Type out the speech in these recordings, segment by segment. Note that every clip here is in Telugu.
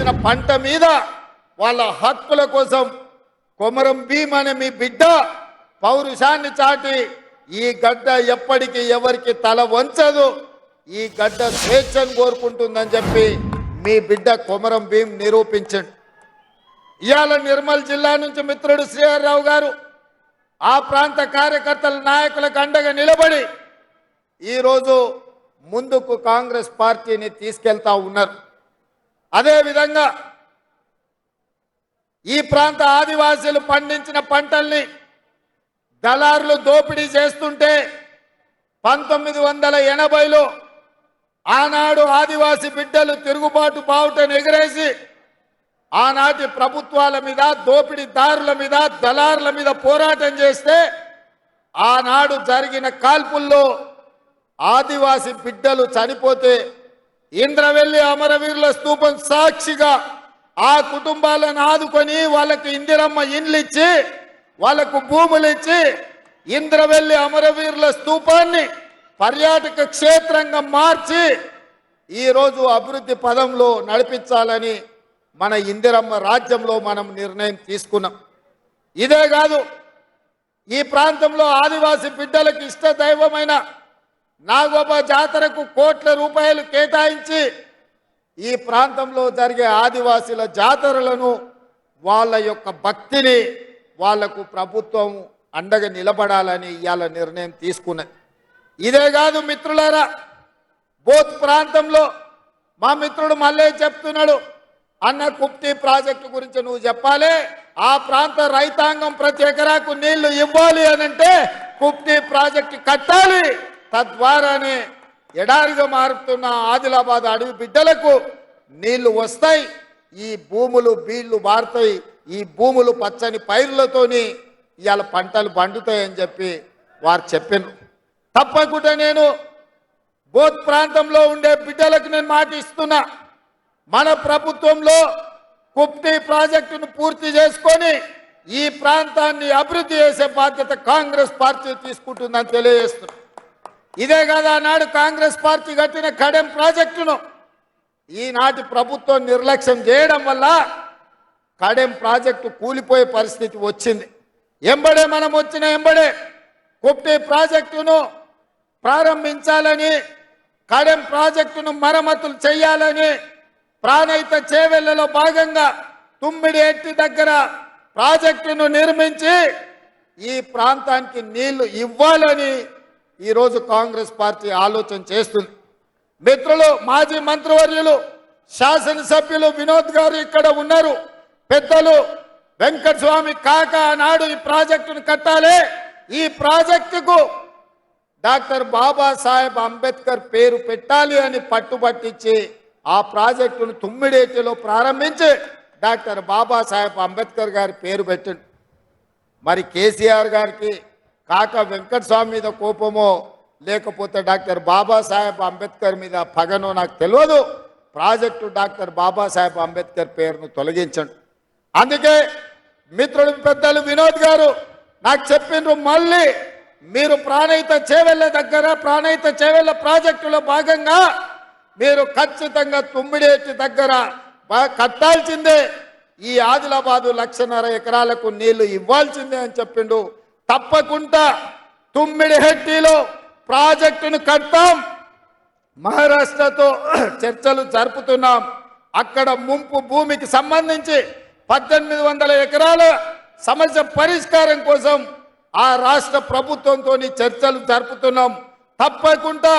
పండించిన పంట మీద వాళ్ళ హక్కుల కోసం కొమరం భీమ్ అనే మీ బిడ్డ పౌరుషాన్ని చాటి ఈ గడ్డ ఎప్పటికీ ఎవరికి తల వంచదు. ఈ గడ్డ స్వేచ్ఛను కోరుకుంటుందని చెప్పి మీ బిడ్డ కొమరం భీమ్ నిరూపించండి. ఇవాళ నిర్మల్ జిల్లా నుంచి మిత్రుడు శ్రీహరిరావు గారు ఆ ప్రాంత కార్యకర్తల నాయకులకు అండగా నిలబడి ఈరోజు ముందుకు కాంగ్రెస్ పార్టీని తీసుకెళ్తా ఉన్నారు. అదేవిధంగా ఈ ప్రాంత ఆదివాసీలు పండించిన పంటల్ని దళారులు దోపిడీ చేస్తుంటే పంతొమ్మిది వందల ఎనభైలో ఆనాడు ఆదివాసి బిడ్డలు తిరుగుబాటు బావుటను ఎగిరేసి ఆనాటి ప్రభుత్వాల మీద దోపిడీదారుల మీద దళారుల మీద పోరాటం చేస్తే ఆనాడు జరిగిన కాల్పుల్లో ఆదివాసి బిడ్డలు చనిపోతే ఇంద్రవెల్లి అమరవీరుల స్తూపం సాక్షిగా ఆ కుటుంబాలను ఆదుకొని వాళ్ళకు ఇందిరమ్మ ఇండ్లు ఇచ్చి వాళ్ళకు భూములు ఇచ్చి ఇంద్రవెల్లి అమరవీరుల స్తూపాన్ని పర్యాటక క్షేత్రంగా మార్చి ఈరోజు అభివృద్ధి పదంలో నడిపించాలని మన ఇందిరమ్మ రాజ్యంలో మనం నిర్ణయం తీసుకున్నాం. ఇదే కాదు ఈ ప్రాంతంలో ఆదివాసి బిడ్డలకు ఇష్ట దైవమైన నాగోబ జాతరకు కోట్ల రూపాయలు కేటాయించి ఈ ప్రాంతంలో జరిగే ఆదివాసీల జాతరలను వాళ్ళ యొక్క భక్తిని వాళ్ళకు ప్రభుత్వం అండగా నిలబడాలని ఇవాళ నిర్ణయం తీసుకున్నది. ఇదే కాదు మిత్రులారా బోత్ ప్రాంతంలో మా మిత్రుడు మళ్ళీ చెప్తున్నాడు అన్న కుప్తి ప్రాజెక్టు గురించి నువ్వు చెప్పాలి ఆ ప్రాంత రైతాంగం ప్రతి ఎకరాకు నీళ్ళు ఇవ్వాలి అని అంటే కుప్తి ప్రాజెక్టు కట్టాలి. తద్వారానే ఎడారిగా మారుతున్న ఆదిలాబాద్ అడవి బిడ్డలకు నీళ్ళు వస్తాయి. ఈ భూములు బీళ్ళు మారుతాయి. ఈ భూములు పచ్చని పైర్లతోని ఇవాళ పంటలు పండుతాయని చెప్పి వారు చెప్పాను తప్పకుండా నేను బోత్ ప్రాంతంలో ఉండే బిడ్డలకు నేను మాట ఇస్తున్నా. మన ప్రభుత్వంలో కుప్టి ప్రాజెక్టును పూర్తి చేసుకొని ఈ ప్రాంతాన్ని అభివృద్ధి చేసే బాధ్యత కాంగ్రెస్ పార్టీ తీసుకుంటుందని తెలియజేస్తున్నా. ఇదే కదా ఆనాడు కాంగ్రెస్ పార్టీ కట్టిన కడెం ప్రాజెక్టును. ఈనాటి ప్రభుత్వం నిర్లక్ష్యం చేయడం వల్ల కడెం ప్రాజెక్టు కూలిపోయే పరిస్థితి వచ్చింది. ఎంబడే మనం వచ్చిన ఎంబడే కుప్టి ప్రాజెక్టును ప్రారంభించాలని కడెం ప్రాజెక్టును మరమ్మతులు చేయాలని ప్రాణహిత చేవెళ్ళలో భాగంగా తుమ్మిడి ఎట్టి దగ్గర ప్రాజెక్టును నిర్మించి ఈ ప్రాంతానికి నీళ్ళు ఇవ్వాలని ఈరోజు కాంగ్రెస్ పార్టీ ఆలోచన చేస్తుంది. మిత్రులు మాజీ మంత్రివర్యులు శాసనసభ్యులు వినోద్ గారు ఇక్కడ ఉన్నారు. పెద్దలు వెంకట స్వామి కాక నాడు ఈ ప్రాజెక్టును కట్టాలి. ఈ ప్రాజెక్టుకు డాక్టర్ బాబాసాహెబ్ అంబేద్కర్ పేరు పెట్టాలి అని పట్టుబట్టించి ఆ ప్రాజెక్టును తుమ్మిడేటిలో ప్రారంభించి డాక్టర్ బాబాసాహెబ్ అంబేద్కర్ గారి పేరు పెట్టండి. మరి కేసీఆర్ గారికి కాక వెంకటస్వామి మీద కోపమో లేకపోతే డాక్టర్ బాబాసాహెబ్ అంబేద్కర్ మీద పగనో నాకు తెలియదు ప్రాజెక్టు డాక్టర్ బాబాసాహెబ్ అంబేద్కర్ పేరును తొలగించండి. అందుకే మిత్రుడు పెద్దలు వినోద్ గారు నాకు చెప్పిండ్రు మళ్ళీ మీరు ప్రాణహిత చేవెళ్ళ దగ్గర ప్రాణహిత చేవెళ్ళ ప్రాజెక్టులో భాగంగా మీరు ఖచ్చితంగా తుమ్మిడేటి దగ్గర కట్టాల్సిందే. ఈ ఆదిలాబాదు లక్షన్నర ఎకరాలకు నీళ్ళు ఇవ్వాల్సిందే అని చెప్పిండు. తప్పకుండా తుమ్మిడి హెట్టిలో ప్రాజెక్టును కడతాం. మహారాష్ట్రతో చర్చలు జరుపుతున్నాం. అక్కడ ముంపు భూమికి సంబంధించి పద్దెనిమిది వందల ఎకరాల సమస్య పరిష్కారం కోసం ఆ రాష్ట్ర ప్రభుత్వంతో చర్చలు జరుపుతున్నాం. తప్పకుండా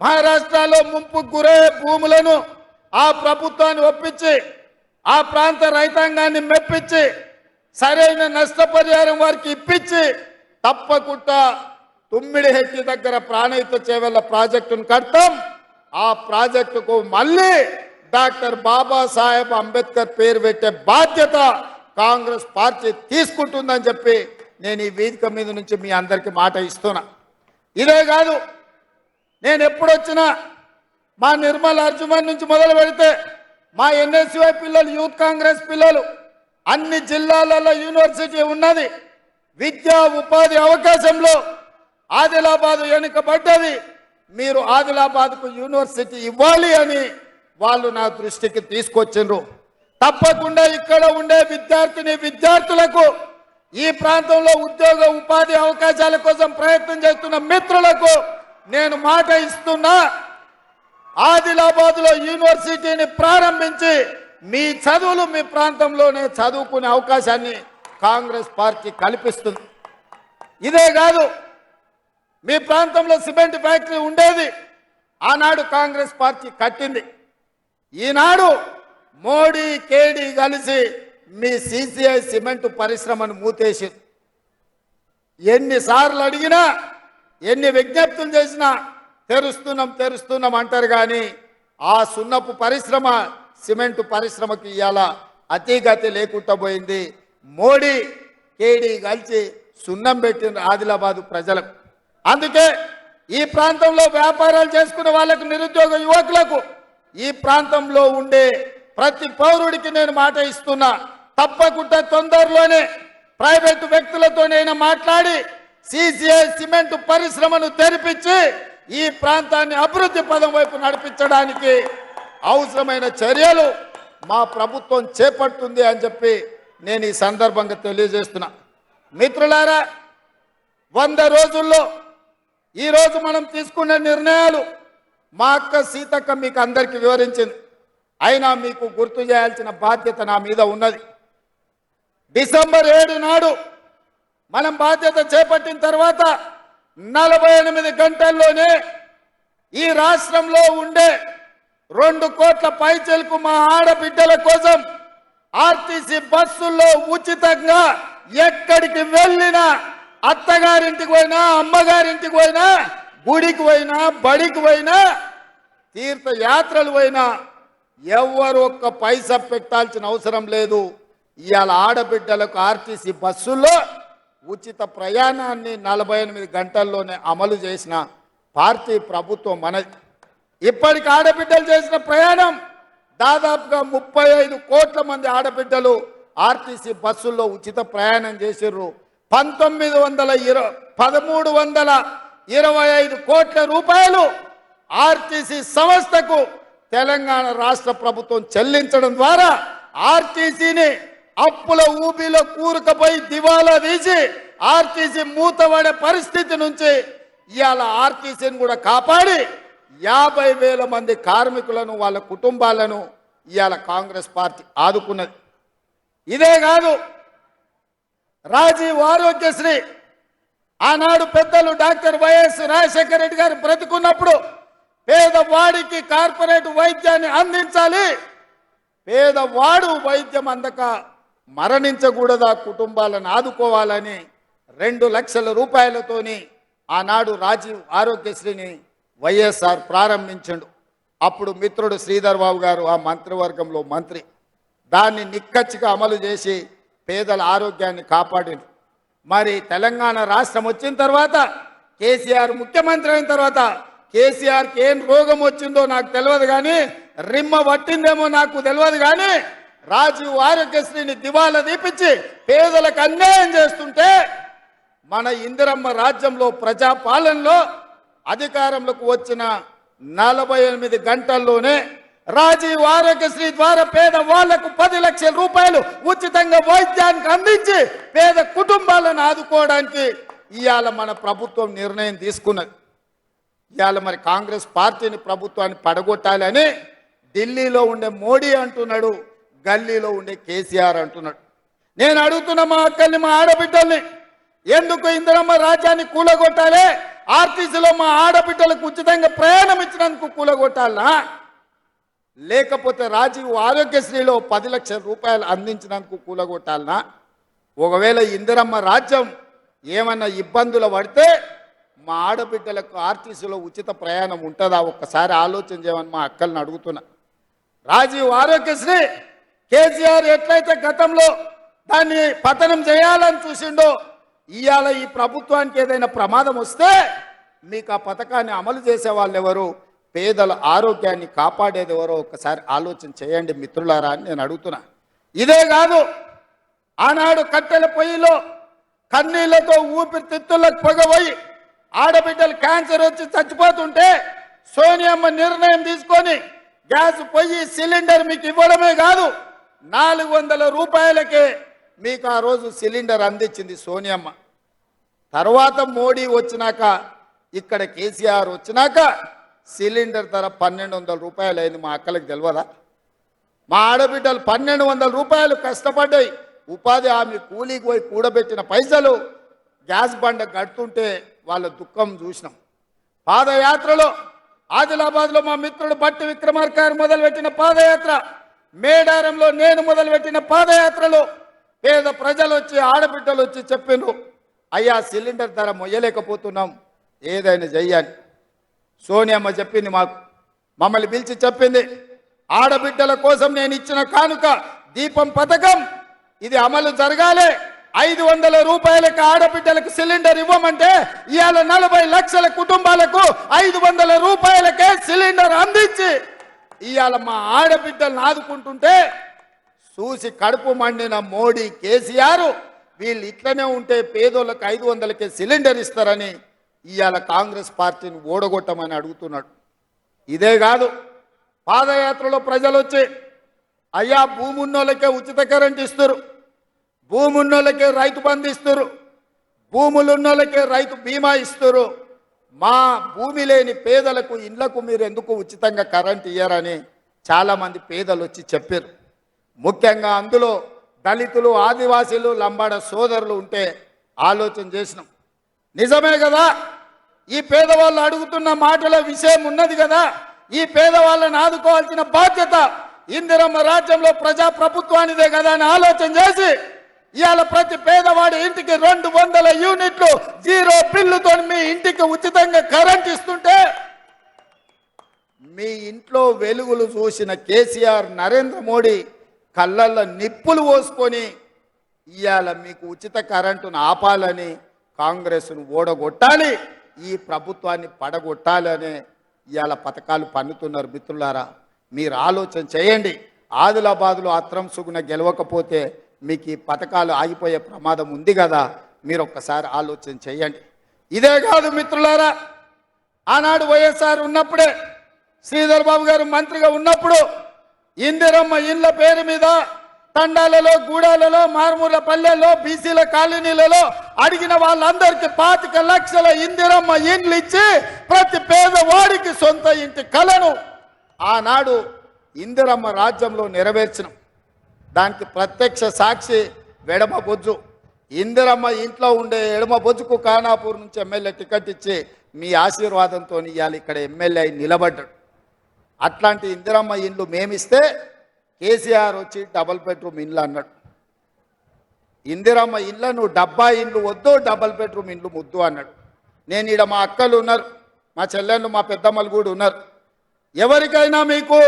మహారాష్ట్రలో ముంపు గురయ్యే భూములను ఆ ప్రభుత్వాన్ని ఒప్పించి ఆ ప్రాంత రైతాంగాన్ని మెప్పించి సరైన నష్టపరిహారం వారికి ఇప్పించి తప్పకుండా తుమ్మిడి హెచ్చి దగ్గర ప్రాణహిత చేవెళ్ళ ప్రాజెక్టును కడతాం. ఆ ప్రాజెక్టుకు మళ్ళీ డాక్టర్ బాబాసాహెబ్ అంబేద్కర్ పేరు పెట్టే బాధ్యత కాంగ్రెస్ పార్టీ తీసుకుంటుందని చెప్పి నేను ఈ వేదిక మీద నుంచి మీ అందరికీ మాట ఇస్తున్నా. ఇదే కాదు నేను ఎప్పుడొచ్చినా మా నిర్మల్ అర్జుమన్ నుంచి మొదలు పెడితే మా ఎన్ఎస్యుఐ పిల్లలు యూత్ కాంగ్రెస్ పిల్లలు అన్ని జిల్లాలలో యూనివర్సిటీ ఉన్నది. విద్యా ఉపాధి అవకాశంలో ఆదిలాబాద్ వెనుకబడ్డది మీరు ఆదిలాబాద్కు యూనివర్సిటీ ఇవ్వాలి అని వాళ్ళు నా దృష్టికి తీసుకొచ్చిండ్రు. తప్పకుండా ఇక్కడ ఉండే విద్యార్థిని విద్యార్థులకు ఈ ప్రాంతంలో ఉద్యోగ ఉపాధి అవకాశాల కోసం ప్రయత్నం చేస్తున్న మిత్రులకు నేను మాట ఇస్తున్నా. ఆదిలాబాద్లో యూనివర్సిటీని ప్రారంభించి మీ చదువులు మీ ప్రాంతంలోనే చదువుకునే అవకాశాన్ని కాంగ్రెస్ పార్టీ కల్పిస్తుంది. ఇదే కాదు మీ ప్రాంతంలో సిమెంట్ ఫ్యాక్టరీ ఉండేది ఆనాడు కాంగ్రెస్ పార్టీ కట్టింది. ఈనాడు మోడీ కేడీ కలిసి మీ సిసిఐ సిమెంట్ పరిశ్రమను మూతేసి ఎన్నిసార్లు అడిగినా ఎన్ని విజ్ఞప్తులు చేసినా తెరుస్తున్నాం తెరుస్తున్నాం అంటారు కానీ ఆ సున్నపు పరిశ్రమ సిమెంట్ పరిశ్రమకి ఇవాళ అతిగతి లేకుండా పోయింది. మోడీ కేడీ కలిసి సున్నం పెట్టిన ఆదిలాబాదు ప్రజలకు. అందుకే ఈ ప్రాంతంలో వ్యాపారాలు చేసుకునే వాళ్ళకు నిరుద్యోగ యువకులకు ఈ ప్రాంతంలో ఉండే ప్రతి పౌరుడికి నేను మాట ఇస్తున్నా. తప్పకుండా తొందరలోనే ప్రైవేటు వ్యక్తులతోనైనా మాట్లాడి సిసిఐ సిమెంట్ పరిశ్రమను తెరిపించి ఈ ప్రాంతాన్ని అభివృద్ధి పదం వైపు నడిపించడానికి అవసరమైన చర్యలు మా ప్రభుత్వం చేపడుతుంది అని చెప్పి నేను ఈ సందర్భంగా తెలియజేస్తున్నా. మిత్రులారా వంద రోజుల్లో ఈరోజు మనం తీసుకున్న నిర్ణయాలు మా అక్క సీతక్క మీకు అందరికీ వివరించింది. అయినా మీకు గుర్తు చేయాల్సిన బాధ్యత నా మీద ఉన్నది. డిసెంబర్ ఏడు నాడు మనం బాధ్యత చేపట్టిన తర్వాత నలభై ఎనిమిది గంటల్లోనే ఈ రాష్ట్రంలో ఉండే రెండు కోట్ల పైచలకు మా ఆడబిడ్డల కోసం ఆర్టీసీ బస్సుల్లో ఉచితంగా ఎక్కడికి వెళ్ళినా అత్తగారింటికి పోయినా అమ్మగారింటికి పోయినా గుడికి పోయినా బడికి పోయినా తీర్థయాత్రలు పోయినా ఎవరు ఒక్క పైసా పెట్టాల్సిన అవసరం లేదు. ఇవాళ ఆడబిడ్డలకు ఆర్టీసీ బస్సుల్లో ఉచిత ప్రయాణాన్ని నలభై ఎనిమిది గంటల్లోనే అమలు చేసిన పార్టీ ప్రభుత్వం మన ఇప్పటికి ఆడబిడ్డలు చేసిన ప్రయాణం దాదాపుగా ముప్పై ఐదు కోట్ల మంది ఆడబిడ్డలు ఆర్టీసీ బస్సుల్లో ఉచిత ప్రయాణం చేసిర్రు. పంతొమ్మిది వందల ఇరవై పదమూడు వందల ఇరవై ఐదు కోట్ల రూపాయలు ఆర్టీసీ సంస్థకు తెలంగాణ రాష్ట్ర ప్రభుత్వం చెల్లించడం ద్వారా ఆర్టీసీని అప్పుల ఊబిలో కూరుకుపోయి దివాలా తీసి ఆర్టీసీ మూతబడే పరిస్థితి నుంచి ఇవాళ ఆర్టీసీని కూడా కాపాడి యాభై వేల మంది కార్మికులను వాళ్ళ కుటుంబాలను ఇవాళ కాంగ్రెస్ పార్టీ ఆదుకున్నది. ఇదే కాదు రాజీవ్ ఆరోగ్యశ్రీ ఆనాడు పెద్దలు డాక్టర్ వైఎస్ రాజశేఖర రెడ్డి గారు బ్రతికున్నప్పుడు పేదవాడికి కార్పొరేట్ వైద్యాన్ని అందించాలి. పేదవాడు వైద్యం అందక మరణించకూడదా కుటుంబాలను ఆదుకోవాలని రెండు లక్షల రూపాయలతోని ఆనాడు రాజీవ్ ఆరోగ్యశ్రీని వైఎస్ఆర్ ప్రారంభించండు. అప్పుడు మిత్రుడు శ్రీధర్ బాబు గారు ఆ మంత్రివర్గంలో మంత్రి. దాన్ని నిక్కచ్చిగా అమలు చేసి పేదల ఆరోగ్యాన్ని కాపాడింది మరి తెలంగాణ రాష్ట్రం వచ్చిన తర్వాత కేసీఆర్ ముఖ్యమంత్రి అయిన తర్వాత కేసీఆర్కి ఏం రోగం వచ్చిందో నాకు తెలియదు కానీ రిమ్మ పట్టిందేమో నాకు తెలియదు కానీ రాజీవ్ ఆరోగ్యశ్రీని దివాలా తీపిచ్చి పేదలకు అన్యాయం చేస్తుంటే మన ఇందిరమ్మ రాజ్యంలో ప్రజాపాలనలో అధికారంలోకి వచ్చిన నలభై ఎనిమిది గంటల్లోనే రాజీవ్ ఆరోగ్యశ్రీ ద్వారా పేద వాళ్ళకు పది లక్షల రూపాయలు ఉచితంగా వైద్యానికి అందించి పేద కుటుంబాలను ఆదుకోవడానికి ఇవాళ మన ప్రభుత్వం నిర్ణయం తీసుకున్నది. ఇవాళ మరి కాంగ్రెస్ పార్టీని ప్రభుత్వాన్ని పడగొట్టాలని ఢిల్లీలో ఉండే మోడీ అంటున్నాడు గల్లీలో ఉండే కేసీఆర్ అంటున్నాడు. నేను అడుగుతున్న మా అక్కల్ని మా ఆడబిడ్డల్ని ఎందుకు ఇందిరమ్మ రాజ్యాన్ని కూలగొట్టాలి? ఆర్టీసీలో మా ఆడబిడ్డలకు ఉచితంగా ప్రయాణం ఇచ్చినందుకు కూలగొట్టాలనా లేకపోతే రాజీవ్ ఆరోగ్యశ్రీలో పది లక్షల రూపాయలు అందించినందుకు కూలగొట్టాలనా ఒకవేళ ఇందిరమ్మ రాజ్యం ఏమన్నా ఇబ్బందులు పడితే మా ఆడబిడ్డలకు ఆర్టీసీలో ఉచిత ప్రయాణం ఉంటుందా? ఒక్కసారి ఆలోచన చేయమని మా అక్కల్ని అడుగుతున్నా. రాజీవ్ ఆరోగ్యశ్రీ కేసీఆర్ ఎట్లయితే గతంలో దాన్ని పతనం చేయాలని చూసిండో ఇవాళ ఈ ప్రభుత్వానికి ఏదైనా ప్రమాదం వస్తే మీకు ఆ పథకాన్ని అమలు చేసే వాళ్ళు ఎవరు? పేదల ఆరోగ్యాన్ని కాపాడేది ఎవరో ఒకసారి ఆలోచన చేయండి మిత్రులారా అని నేను అడుగుతున్నా. ఇదే కాదు ఆనాడు కట్టెల పొయ్యిలో కన్నీళ్ళతో ఊపిరితిత్తులకు పొగపోయి ఆడబిడ్డలు క్యాన్సర్ వచ్చి చచ్చిపోతుంటే సోనియమ్మ నిర్ణయం తీసుకొని గ్యాస్ పొయ్యి సిలిండర్ మీకు ఇవ్వడమే కాదు నాలుగు వందల రూపాయలకే మీకు ఆ రోజు సిలిండర్ అందించింది సోనియమ్మ. తర్వాత మోడీ వచ్చినాక ఇక్కడ కేసీఆర్ వచ్చినాక సిలిండర్ ధర పన్నెండు వందల రూపాయలు అయింది మా అక్కలకు తెలియదా మా ఆడబిడ్డలు పన్నెండు వందల రూపాయలు కష్టపడ్డాయి. ఉపాధి హామీ కూలీకి పోయి కూడబెట్టిన పైసలు గ్యాస్ బండ కడుతుంటే వాళ్ళ దుఃఖం చూసినాం. పాదయాత్రలో ఆదిలాబాద్లో మా మిత్రుడు బట్టి విక్రమార్కారు మొదలుపెట్టిన పాదయాత్ర మేడారంలో నేను మొదలుపెట్టిన పాదయాత్రలో పేద ప్రజలు వచ్చి ఆడబిడ్డలు వచ్చి చెప్పిండ్రు అయ్యా సిలిండర్ ధర మొయ్యలేకపోతున్నాం. ఏదైనా చెయ్యాలి. సోనియమ్మ చెప్పింది మాకు. మమ్మల్ని పిలిచి చెప్పింది. ఆడబిడ్డల కోసం నేను ఇచ్చిన కానుక దీపం పథకం. ఇది అమలు జరగాలి. ఐదు వందల రూపాయలకు ఆడబిడ్డలకు సిలిండర్ ఇవ్వమంటే ఇవాళ నలభై లక్షల కుటుంబాలకు ఐదు వందల రూపాయలకే సిలిండర్ అందించి ఇవాళ మా ఆడబిడ్డలను ఆదుకుంటుంటే చూసి కడుపు మండిన మోడీ కేసీఆర్ వీళ్ళు ఇట్లనే ఉంటే పేదోళ్ళకి ఐదు వందలకే సిలిండర్ ఇస్తారని ఇవాళ కాంగ్రెస్ పార్టీని ఓడగొట్టమని అడుగుతున్నాడు. ఇదే కాదు పాదయాత్రలో ప్రజలు వచ్చి అయ్యా భూమి ఉన్నోళ్ళకే ఉచిత కరెంట్ ఇస్తారు భూమి ఉన్నోళ్ళకే రైతు బంధు ఇస్తారు భూములు రైతు బీమా ఇస్తారు మా భూమి లేని పేదలకు ఇండ్లకు మీరు ఎందుకు ఉచితంగా కరెంట్ ఇయ్యారని చాలామంది పేదలు వచ్చి చెప్పారు ముఖ్యంగా అందులో దళితులు ఆదివాసీలు లంబాడ సోదరులు ఉంటే ఆలోచన చేసినాం. నిజమే కదా? ఈ పేదవాళ్ళు అడుగుతున్న మాటల విషయం ఉన్నది కదా? ఈ పేదవాళ్ళని ఆదుకోవాల్సిన బాధ్యత ఇందిరమ్మ రాజ్యంలో ప్రజా ప్రభుత్వానిదే కదా అని ఆలోచన చేసి ఇవాళ ప్రతి పేదవాడి ఇంటికి రెండు వందల యూనిట్లు జీరో బిల్లుతో మీ ఇంటికి ఉచితంగా కరెంట్ ఇస్తుంటే మీ ఇంట్లో వెలుగులు చూసిన కేసీఆర్ నరేంద్ర మోడీ కళ్ళల్లో నిప్పులు పోసుకొని ఇవాళ మీకు ఉచిత కరెంటును ఆపాలని కాంగ్రెస్ను ఓడగొట్టాలి ఈ ప్రభుత్వాన్ని పడగొట్టాలనే ఇవాళ పథకాలు పన్నుతున్నారు మిత్రులారా. మీరు ఆలోచన చేయండి. ఆదిలాబాద్లో అత్రం సుగున గెలవకపోతే మీకు ఈ పథకాలు ఆగిపోయే ప్రమాదం ఉంది కదా. మీరు ఒక్కసారి ఆలోచన చేయండి. ఇదే కాదు మిత్రులారా ఆనాడు వైఎస్ఆర్ ఉన్నప్పుడే శ్రీధర్ బాబు గారు మంత్రిగా ఉన్నప్పుడు ఇందిరమ్మ ఇండ్ల పేరు మీద తండాలలో గూడాలలో మారుమూల పల్లెల్లో బీసీల కాలనీలలో అడిగిన వాళ్ళందరికీ పాతిక లక్షల ఇందిరమ్మ ఇండ్లు ఇచ్చి ప్రతి పేదవాడికి సొంత ఇంటి కలను ఆనాడు ఇందిరమ్మ రాజ్యంలో నెరవేర్చినాం. దానికి ప్రత్యక్ష సాక్షి వెడమ బొజ్జు. ఇందిరమ్మ ఇంట్లో ఉండే ఎడమ బొజ్జుకు ఖానాపూర్ నుంచి ఎమ్మెల్యే టికెట్ ఇచ్చి మీ ఆశీర్వాదంతో ఇవ్వాలి ఇక్కడ ఎమ్మెల్యే నిలబడ్డాడు. అట్లాంటి ఇందిరమ్మ ఇండ్లు మేమిస్తే కేసీఆర్ వచ్చి డబల్ బెడ్రూమ్ ఇండ్లు అన్నాడు. ఇందిరమ్మ ఇండ్ల నువ్వు డబ్బా ఇండ్లు వద్దు డబల్ బెడ్రూమ్ ఇండ్లు ముద్దు అన్నాడు. నేను ఈడ మా అక్కలు ఉన్నారు మా చెల్లెళ్ళు మా పెద్దమ్మలు కూడా ఉన్నారు. ఎవరికైనా మీకు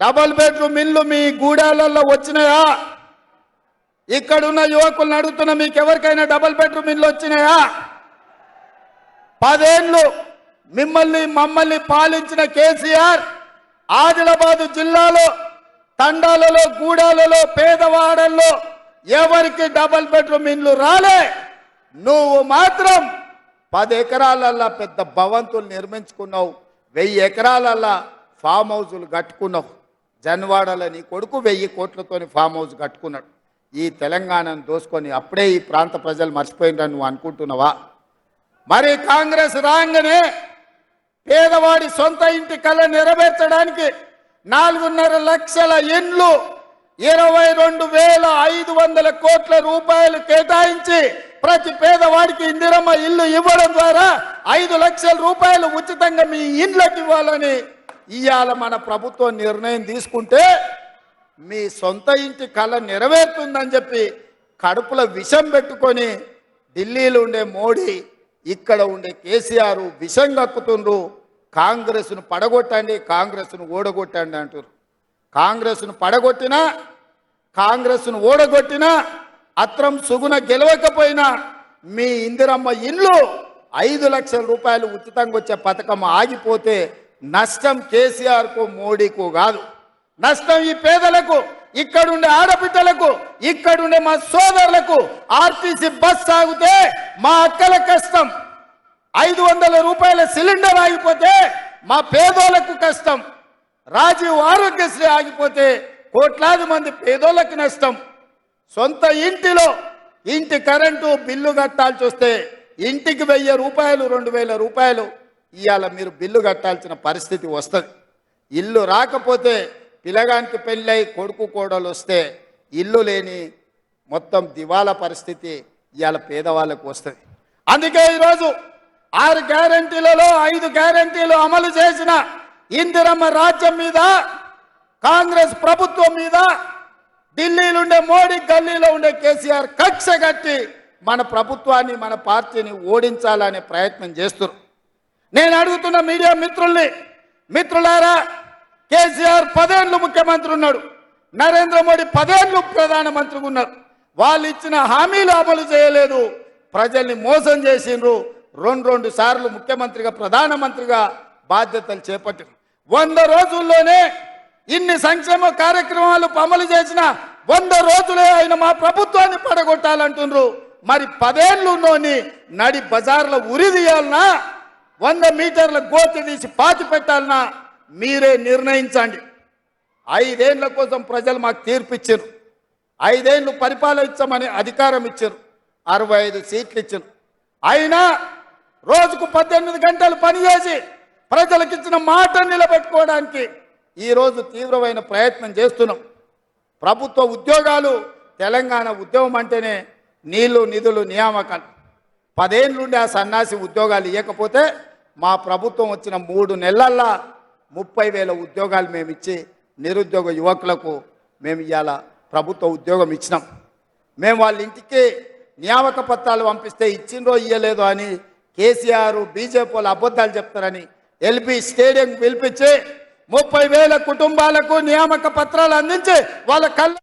డబల్ బెడ్రూమ్ ఇల్లు మీ గూడాలలో వచ్చినాయా? ఇక్కడున్న యువకులను అడుగుతున్న మీకు ఎవరికైనా డబల్ బెడ్రూమ్ ఇల్లు వచ్చినాయా? పదేళ్ళు మిమ్మల్ని మమ్మల్ని పాలించిన కేసీఆర్ ఆదిలాబాదు జిల్లాలో తండాలలో గూడాలలో పేదవాడల్లో ఎవరికి డబల్ బెడ్రూమ్ ఇండ్లు రాలే. నువ్వు మాత్రం పది ఎకరాలల్లా పెద్ద భవంతులు నిర్మించుకున్నావు వెయ్యి ఎకరాలల్లా ఫామ్ హౌజులు కట్టుకున్నావు. జన్వాడలో నీ కొడుకు వెయ్యి కోట్లతోని ఫామ్ హౌస్ కట్టుకున్నాడు. ఈ తెలంగాణను దోసుకొని అప్పుడే ఈ ప్రాంత ప్రజలు మర్చిపోయినని నువ్వు అనుకుంటున్నావా? మరి కాంగ్రెస్ రాగానే పేదవాడి సొంత ఇంటి కళ నెరవేర్చడానికి నాలుగున్నర లక్షల ఇండ్లు ఇరవై రెండు వేల ఐదు వందల కోట్ల రూపాయలు కేటాయించి ప్రతి పేదవాడికి ఇందిరమ్మ ఇల్లు ఇవ్వడం ద్వారా ఐదు లక్షల రూపాయలు ఉచితంగా మీ ఇండ్లకు ఇవ్వాలని ఇవాళ మన ప్రభుత్వం నిర్ణయం తీసుకుంటే మీ సొంత ఇంటి కళ నెరవేరుతుందని చెప్పి కడుపులో విషం పెట్టుకొని ఢిల్లీలో ఉండే మోడీ ఇక్కడ ఉండే కేసీఆర్ విషం కక్కుతుండ్రు కాంగ్రెస్ను పడగొట్టండి కాంగ్రెస్ను ఓడగొట్టండి అంటారు కాంగ్రెస్ను పడగొట్టినా కాంగ్రెస్ను ఓడగొట్టినా అత్రం సుగుణ గెలవకపోయినా మీ ఇందిరమ్మ ఇల్లు ఐదు లక్షల రూపాయలు ఉచితంగా వచ్చే పథకం ఆగిపోతే నష్టం కేసీఆర్కు మోడీకు కాదు. నష్టం ఈ పేదలకు. ఇక్కడుండే ఆడబిడ్డలకు ఇక్కడుండే మా సోదరులకు ఆర్టీసీ బస్ సాగితే మా అక్కల కష్టం. ఐదు వందల రూపాయల సిలిండర్ ఆగిపోతే మా పేదోళ్ళకు కష్టం. రాజీవ్ ఆరోగ్యశ్రీ ఆగిపోతే కోట్లాది మంది పేదోళ్ళకి నష్టం. సొంత ఇంటిలో ఇంటి కరెంటు బిల్లు కట్టాల్సి వస్తే ఇంటికి వెయ్యి రూపాయలు రెండు వేల రూపాయలు ఇవాళ మీరు బిల్లు కట్టాల్సిన పరిస్థితి వస్తుంది. ఇల్లు రాకపోతే పిల్లగానికి పెళ్ళై కొడుకు కోడలు వస్తే ఇల్లు లేని మొత్తం దివాలా పరిస్థితి ఇవాళ పేదవాళ్ళకు వస్తుంది. అందుకే ఈరోజు ఆరు గ్యారంటీలలో ఐదు గ్యారంటీలు అమలు చేసిన ఇందిరమ్మ రాజ్యం మీద కాంగ్రెస్ ప్రభుత్వం మీద ఢిల్లీలో ఉండే మోడీ గల్లీలో ఉండే కేసీఆర్ కక్ష కట్టి మన ప్రభుత్వాన్ని మన పార్టీని ఓడించాలనే ప్రయత్నం చేస్తున్నారు నేను అడుగుతున్న మీడియా మిత్రుల్ని మిత్రులారా కేసీఆర్ పదేళ్ళు ముఖ్యమంత్రి ఉన్నాడు. నరేంద్ర మోడీ పదేళ్ళు ప్రధానమంత్రిగా ఉన్నారు. వాళ్ళు ఇచ్చిన హామీలు అమలు చేయలేదు. ప్రజల్ని మోసం చేసిండ్రు. రెండు రెండు సార్లు ముఖ్యమంత్రిగా ప్రధానమంత్రిగా బాధ్యతలు చేపట్టారు. వంద రోజుల్లోనే ఇన్ని సంక్షేమ కార్యక్రమాలు అమలు చేసిన వంద రోజులే ఆయన మా ప్రభుత్వాన్ని పడగొట్టాలంటుండ్రు. మరి పదేళ్ళులోని నడి బజార్లో ఉరిదీయాలనా వంద మీటర్ల గోతి తీసి పాతి పెట్టాలనా? మీరే నిర్ణయించండి. ఐదేళ్ళ కోసం ప్రజలు మాకు తీర్పు ఇచ్చారు ఐదేళ్ళు పరిపాలించమని అధికారం ఇచ్చారు. అరవై ఐదు సీట్లు ఇచ్చారు. అయినా రోజుకు పద్దెనిమిది గంటలు పనిచేసి ప్రజలకు ఇచ్చిన మాట నిలబెట్టుకోవడానికి ఈరోజు తీవ్రమైన ప్రయత్నం చేస్తున్నాం. ప్రభుత్వ ఉద్యోగాలు తెలంగాణ ఉద్యమం అంటేనే నీళ్ళు నిధులు నియామకాలు. పదేళ్ళుండి ఆ సన్నాసి ఉద్యోగాలు ఇవ్వకపోతే మా ప్రభుత్వం వచ్చిన మూడు నెలల్లో ముప్పై వేల ఉద్యోగాలు మేము ఇచ్చి నిరుద్యోగ యువకులకు మేము ఇవాళ ప్రభుత్వ ఉద్యోగం ఇచ్చినాం. మేము వాళ్ళ ఇంటికి నియామక పత్రాలు పంపిస్తే ఇచ్చిండ్రో ఇయ్యలేదో అని కేసీఆర్ బీజేపీ వాళ్ళు అబద్ధాలు చెప్తారని ఎల్బీ స్టేడియం పిలిపించి ముప్పై వేల కుటుంబాలకు నియామక పత్రాలు అందించి వాళ్ళ కళ్ళ